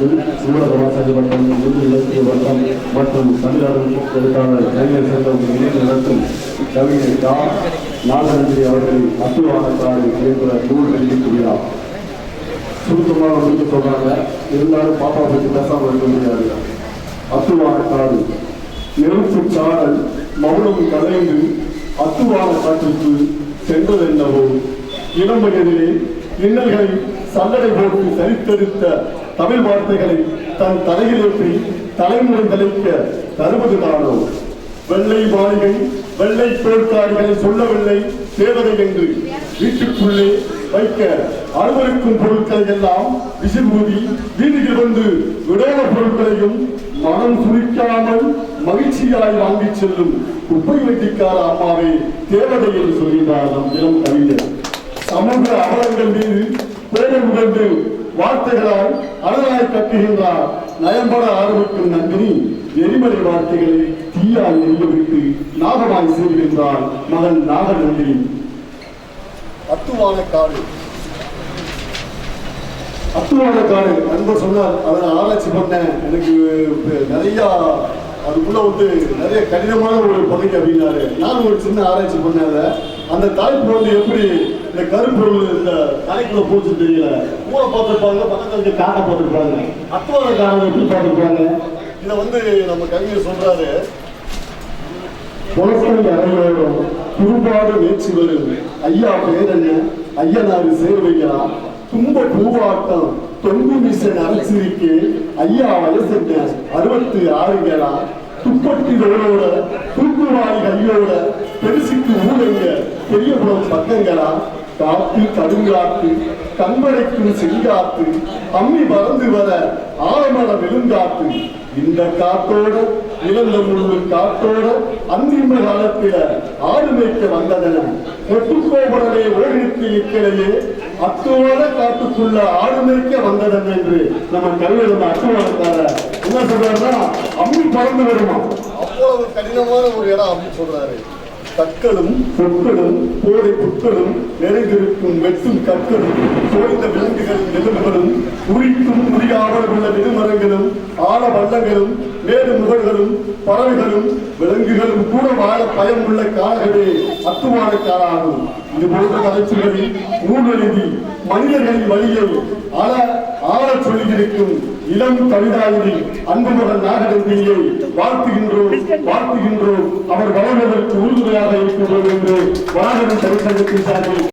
விருது ஊடக வட்டம் இந்து இலக்கிய வட்டம் மற்றும் தமிழ்நாடு எழுத்தாளர் கலைஞர் சங்கம் இணைந்து நடத்தும் கவிஞர் கா. நாகரஞ்சி அவர்களின் அத்துவானத்தாறு என்ற நூல் வெளியீட்டு விழா. சுருக்கமாக முடிக்க சொல்றாங்க இருந்தாலும் பாப்பா பற்றி பேசாமல் இருக்க முடியாது. அத்துவானத்தாறு நெருப்பு சாடல் மௌனம் கலைந்து அத்துவான காற்றுக்கு சென்றதென்னவோ இளம் வயதிலே இன்னல்களை சல்லடை போட்டு சரித்தெடுத்த தமிழ் வார்த்தைகளை தன் தலையிலேற்றி தலைமுறை தலைக்க தருவது தானோ? வெள்ளை மாளிகை வெள்ளை தோற்காரிகளை சொல்லவில்லை தேவதை என்று வீட்டுக்குள்ளே வைக்க அனுமதிக்கும் பொருட்களை எல்லாம் விசிறுதி வீதிக்கு வந்து விடோன பொருட்களையும் மனம் சுரிக்காமல் மகிழ்ச்சியாய் வாங்கிச் செல்லும் குப்பை வெட்டிக்கார அம்மாவை தேவதை என்று சொல்கிறார் நம் இளம் கவிஞர். உகந்து வார்த்தைகளால் அனலாய் கட்டுகின்றார் நயம்பட ஆரம்பிக்கும் நந்தினி எரிமலை வார்த்தைகளை தீயால் எரியவிட்டு நாகமாய் சேர்கின்றார் மகன் நாகநந்தினி. அத்துவான காடு. அத்துவான காடு. நண்பர் சொன்னார் அதை ஆராய்ச்சி பண்ணேன். எனக்கு நிறைய அதுக்குள்ள வந்து நிறைய கடினமான ஒரு பகுதி அப்படின்னாரு. நான் ஒரு சின்ன ஆராய்ச்சி பண்ணாத? அந்த தலைப்பு வந்து எப்படி இந்த கரும்பொருள் இந்த தலைக்குள்ள பூச்சி தெரியல. ஊரை பார்த்துருப்பாங்க பக்கத்துல இருக்க காட்டை பார்த்துருப்பாங்க. அத்துவான காரணம் எப்படி பார்த்துருப்பாங்க? இதை வந்து நம்ம கவிஞர் சொல்றாரு. புலப்பல் அறையோடும் குறுபாடு வேச்சு வரும். ஐயா பேர் என்ன ஐயனாரு சேர்வையா தும்ப பூவாட்டம் தொங்கு மிஷன் அரசிருக்கு ஐயா வயசு என்ன அறுபத்தி ஆறுங்களா துப்பட்டி ரோடோட தூக்குவாரி கையோட பெருசுக்கு ஊழங்க பெரியபுரம் பக்கங்களா? காத்து கடுங்காத்து கண்படைக்கும் செங்காத்து அம்மி பறந்து வர ஆழமர விழுந்தாத்து இந்த காத்தோட இழந்த முழு காத்தோட அந்திம காலத்தில ஆடு மேய்க்க வந்ததன ஒட்டுக்கோபுரமே ஓடித்து நிற்கலையே அத்தோட காட்டுக்குள்ள ஆடு மேய்க்க வந்ததன் என்று நம்ம கல்வியில் அத்துவாரத்தார என்ன சொல்றாருன்னா பறந்து வருமா அவ்வளவு கடினமான ஒரு இடம் அப்படின்னு சொல்றாரு. கற்களும் பொற்களும் போதை புற்களும் நிறைந்திருக்கும் வெட்டும் கற்களும் சோய்ந்த விலங்குகளின் எலும்புகளும் உரிக்கும் உரியாமல் உள்ள விடுமரங்களும் ஆழ வள்ளங்களும் மேடு முகல்களும் பறவைகளும் விலங்குகளும் கூட வாழ பயம் உள்ள காலகளே அத்துவான காலாகும். இது போன்ற கலைச்சுகளில் நூல் எழுதி மனிதர்களின் வழியை ஆள ஆழ சொல்லியிருக்கும் இளம் கவிதாயினி அன்புடன் நாகநந்தியை வாழ்த்துகின்றோம் வாழ்த்துகின்றோம். அவர் வளர்வதற்கு உறுதுணையாக இருக்கின்றோம் என்று வளாகரம் தமிழ்ச்சங்கத்தின் சார்பில்